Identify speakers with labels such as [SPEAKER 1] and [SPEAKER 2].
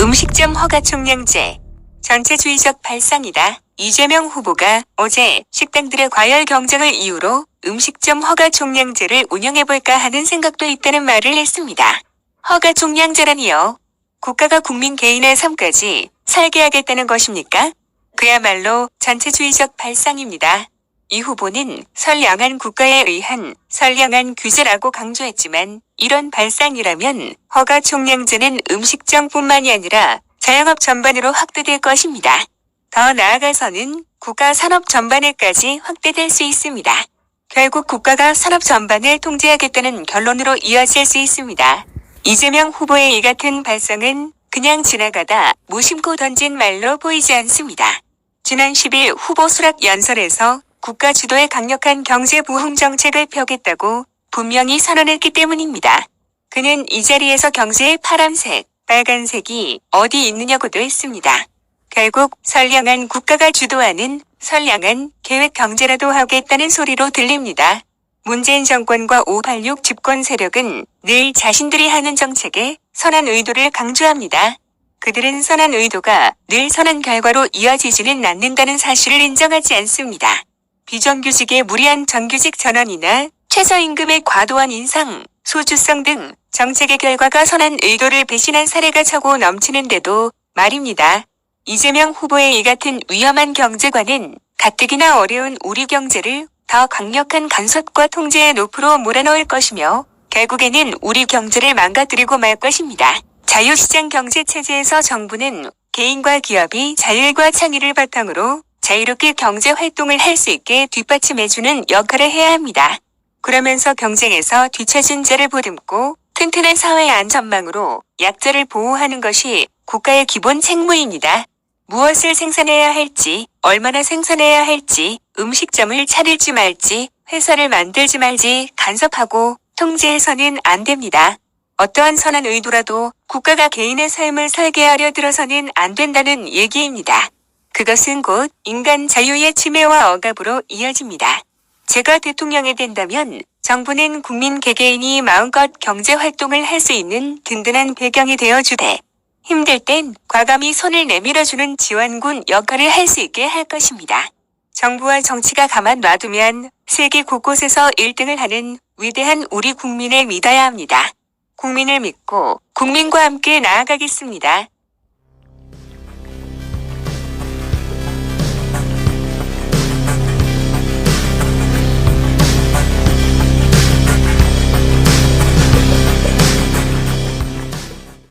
[SPEAKER 1] 음식점 허가 총량제 전체주의적 발상이다. 이재명 후보가 어제 식당들의 과열 경쟁을 이유로 음식점 허가 총량제를 운영해볼까 하는 생각도 있다는 말을 했습니다. 허가 총량제라니요. 국가가 국민 개인의 삶까지 살게 하겠다는 것입니까? 그야말로 전체주의적 발상입니다. 이 후보는 선량한 국가에 의한 선량한 규제라고 강조했지만 이런 발상이라면 허가 총량제는 음식점뿐만이 아니라 자영업 전반으로 확대될 것입니다. 더 나아가서는 국가 산업 전반에까지 확대될 수 있습니다. 결국 국가가 산업 전반을 통제하겠다는 결론으로 이어질 수 있습니다. 이재명 후보의 이 같은 발상은 그냥 지나가다 무심코 던진 말로 보이지 않습니다. 지난 10일 후보 수락 연설에서 국가 주도의 강력한 경제 부흥 정책을 펴겠다고 분명히 선언했기 때문입니다. 그는 이 자리에서 경제의 파란색, 빨간색이 어디 있느냐고도 했습니다. 결국 선량한 국가가 주도하는 선량한 계획 경제라도 하겠다는 소리로 들립니다. 문재인 정권과 586 집권 세력은 늘 자신들이 하는 정책에 선한 의도를 강조합니다. 그들은 선한 의도가 늘 선한 결과로 이어지지는 않는다는 사실을 인정하지 않습니다. 비정규직의 무리한 정규직 전환이나 최저임금의 과도한 인상, 소주성 등 정책의 결과가 선한 의도를 배신한 사례가 차고 넘치는데도 말입니다. 이재명 후보의 이 같은 위험한 경제관은 가뜩이나 어려운 우리 경제를 더 강력한 간섭과 통제의 높으로 몰아넣을 것이며 결국에는 우리 경제를 망가뜨리고 말 것입니다. 자유시장 경제 체제에서 정부는 개인과 기업이 자율과 창의를 바탕으로 자유롭게 경제 활동을 할 수 있게 뒷받침해주는 역할을 해야 합니다. 그러면서 경쟁에서 뒤처진 자를 보듬고 튼튼한 사회 안전망으로 약자를 보호하는 것이 국가의 기본 책무입니다. 무엇을 생산해야 할지, 얼마나 생산해야 할지, 음식점을 차릴지 말지, 회사를 만들지 말지 간섭하고 통제해서는 안 됩니다. 어떠한 선한 의도라도 국가가 개인의 삶을 설계하려 들어서는 안 된다는 얘기입니다. 그것은 곧 인간 자유의 침해와 억압으로 이어집니다. 제가 대통령이 된다면 정부는 국민 개개인이 마음껏 경제 활동을 할 수 있는 든든한 배경이 되어 주되 힘들 땐 과감히 손을 내밀어주는 지원군 역할을 할 수 있게 할 것입니다. 정부와 정치가 가만 놔두면 세계 곳곳에서 1등을 하는 위대한 우리 국민을 믿어야 합니다. 국민을 믿고 국민과 함께 나아가겠습니다.